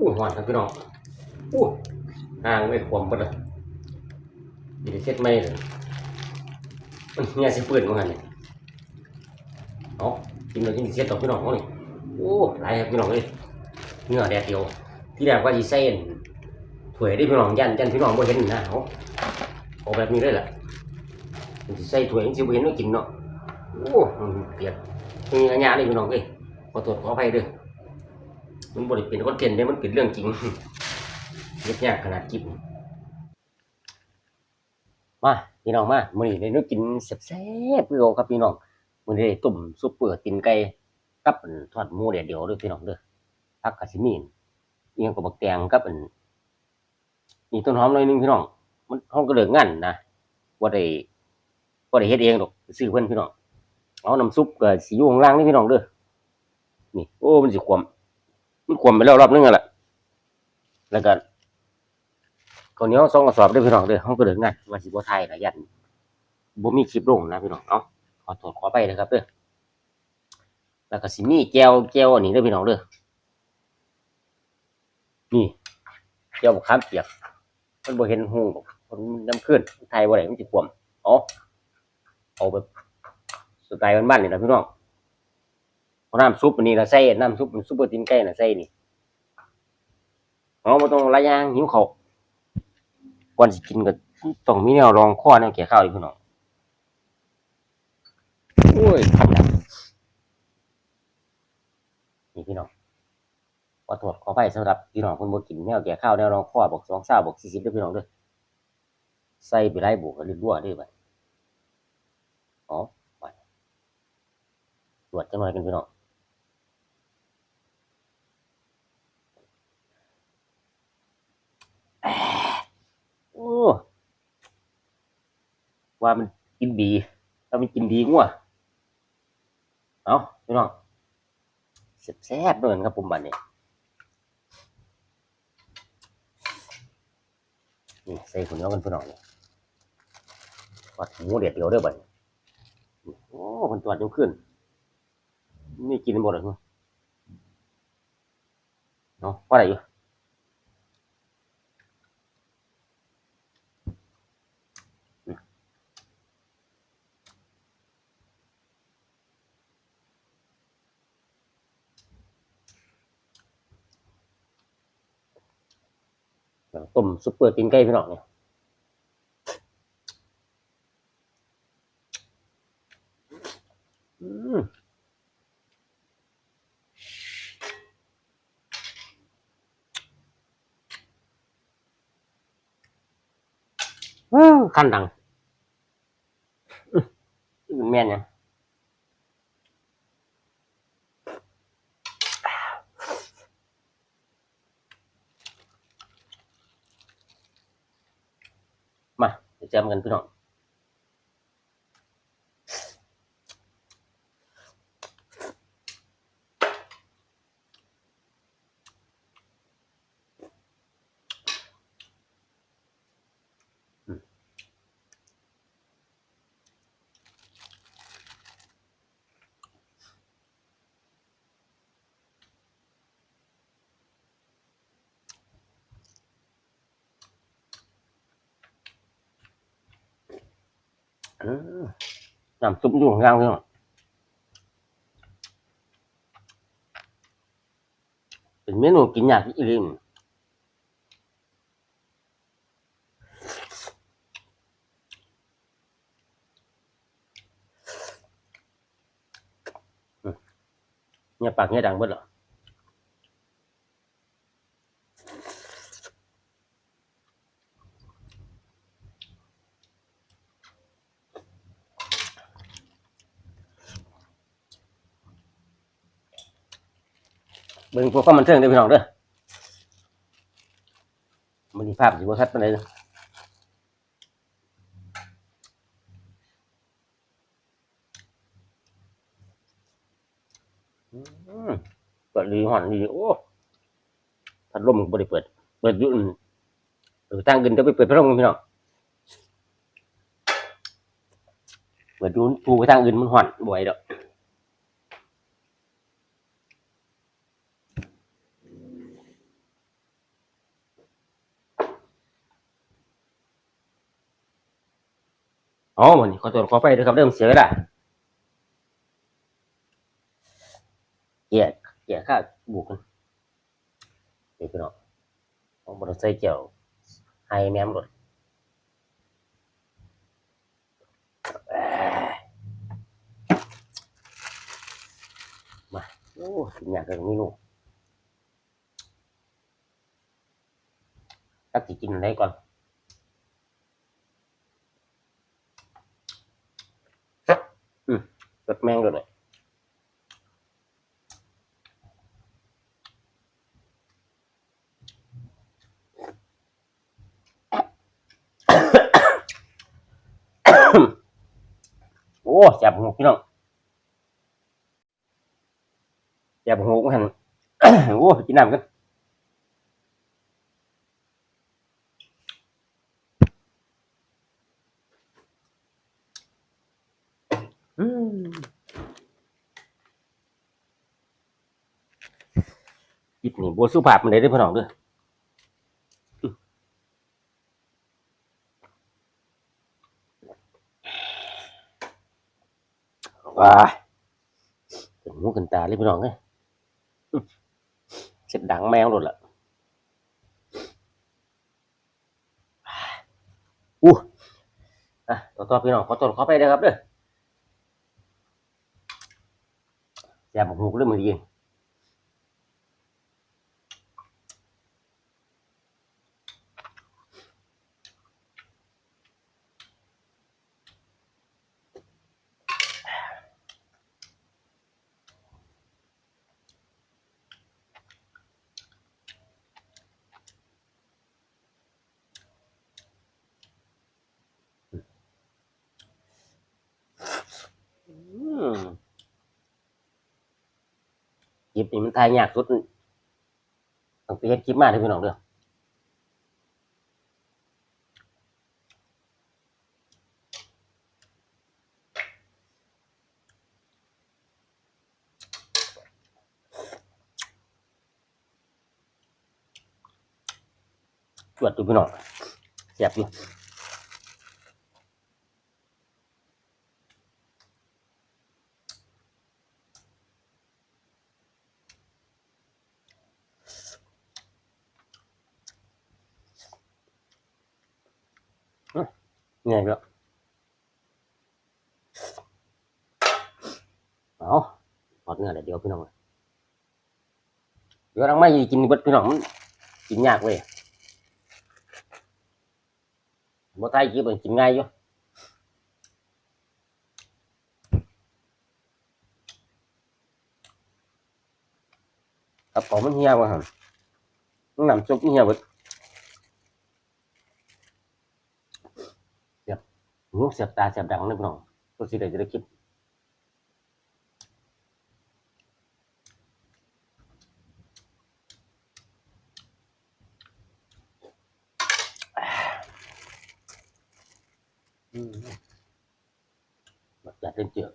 อู้หวานครับพี่น้องอู้ห่างไม่ความปะเลยดีได้เช็ดไม่เลยมันเนี่ยสิเปื่อนเหมือนกันเนี่ยเอากินเลยกินสิเช็ดต่อพี่น้องเขานี่โอ้หลายครับพี่น้องเลยเนื้อแดดเดียว ที่แรกว่าจีเส้นถวยได้พี่น้องยันยันพี่น้องบ่เห็นนะเอาเอาแบบนี้เลยล่ะมันสิใส่ถวยสิบ่เห็นว่ากินเนาะโอ้เปียกมีอันยาเลยพี่น้องเอ้ยขอโทษขออภัยด้อ มันบ่ได้เป็นคอนเทนต์เด้มันเป็นเรื่องจริงเฮ็ดยากขนาดกินมาพี่น้องมามื้อนี้ได้นูกินแซ่บๆคือเอาครับพี่น้องมื้อนี้ได้ต้มซุปเปอร์ตีนไก่กับอันทอดหมูเดียวเด้อพี่น้องเด้อผักกะสิมีนอีหยังก็บักแตงกับอันนี่ต้นหอมหน่อยนึงพี่น้อง มันเฮาก็เลิกงานนะบ่ได้บ่ได้เฮ็ดเองดอกซื้อเพิ่นพี่น้องเอาน้ำซุปก็สิอยู่ข้างล่างนี่พี่น้องเด้อนี่โอ้มันสิขวม มันขวมไปแล้วรอบนึงอะล่ะแล้วก็ข้าวเหนียวสองกระสอบเด้พี่น้องเด้อเฮาก็เลิกงานว่าสิบ่ถ่ายก็ยันบ่มีคลิปลงนะพี่น้องเอ้าขอโทษขอไปนะครับเด้อแล้วก็สิมีแก้วแก้วอันนี้เด้อพี่น้องเด้อนี่แก้วบกขามเปียกมันบ่เห็นหูบอกมันน้ำขึ้นไทยบ่ได้มันสิควมเอเอาแบบสไตล์บ้านๆนี่นะพี่น้อง น้ำซุปอันนี้ละใส่น้ำซุปซุปเปอร์ตีนไก่น่ะใส่นี่เอาบ่ต้องหลายางหิวเขาวก่อนสิกินก็ต้องมีแนวรองคอแนวแก่ข้าวอีกพี่น้องโอ้ยคันดังนี่พี่น้องขอโทษขออภัยสำหรับพี่น้องคนบ่กินแนวแก่ข้าวแนวรองคอบอกสองเศร้าบอกสี่สิบด้อพี่น้องด้อใส่ไปไล่บุกกันรั่วๆเด้วยบัดอ๋อบัดตรวจจังหน่อยกันพี่น้องแอะโอ้ ว่ามันกินดีถ้ามันกินดีงัวเอาพี่น้องแซ่บๆด้วยกันครับผมบัดนี้นี่ใส่ข้าวเหนียวกันพี่น้องนี่วัดหมูเด็ดเดียวเด้อบัดนี้โอ้คนตัวจยังขึ้นนี่กินหมดเลยเนาะว่าอะไรอยู่ ต้มซุปเปอร์ตีนไก่พี่น้องเนี่ยอืมขั้นดังแม่นเดี๋ยวเจอกันพี่น้อง อืมน้ำซุปอยู่ข้างล่างพี่น้องเป็นเมนูกินยากอีหลีนอืมเนี่ยปากเนี่ยดังเบิดเหรอ บิ่งพวกความันเทิงเด้พี่น้องเด้อมันมีภาพอยู่ว่าชัดปานใดเด้อเปิดรีหอนดีโอ้พัดลมก็บ่ได้เปิด เปิดอยู่อั่นเออทางอื่นก็ไปเปิดพัดลมพี่น้องเปิดดูทูไปทางอื่นมันหอนบ่ไหวดอก อ๋อวันขอตัวขอไปด้วยครับเริ่มเสียเวลาเกี่ยเกี่ยข้าบุกกันเดี๋ยวพี่น้องของบริษัทเกี่ยวไฮแมมรถมาโอ้กินอยากกันนี่ลูกตักสิกินอะไรก่อน รสแมงด้วยโอ้จับหูพี่น้องจับหูกัน โอ้กินน้ำกันอืมจิบนี่บัวสุภาพมันได้เด้วยพี่น้องด้วยว้าเป็นหูกันตาเลยพี่น้องเอ้ยอื้อเสียงดังแมวหมดละอู้อะต่อต่อพี่น้องขอตัวเขอไปเด้อครับเด้อ แซ่บหูก็เริ่มมือดีอืม คลิปนี้มันทายยากสุดต้องไปเฮ็ดคลิปมาเด้อพี่น้องเด้อจวดดูพี่น้องแซ่บอยู่ เหนื่อยแล้วเอาทอดเนื้อเดี๋ยวพี่น้องเดี๋ยวเราไม่กินเบิ หูเสียบตาเสียบดังเลยพี่น้องตัวสิได้จะได้คลิปอืมจัดเต็มเจือ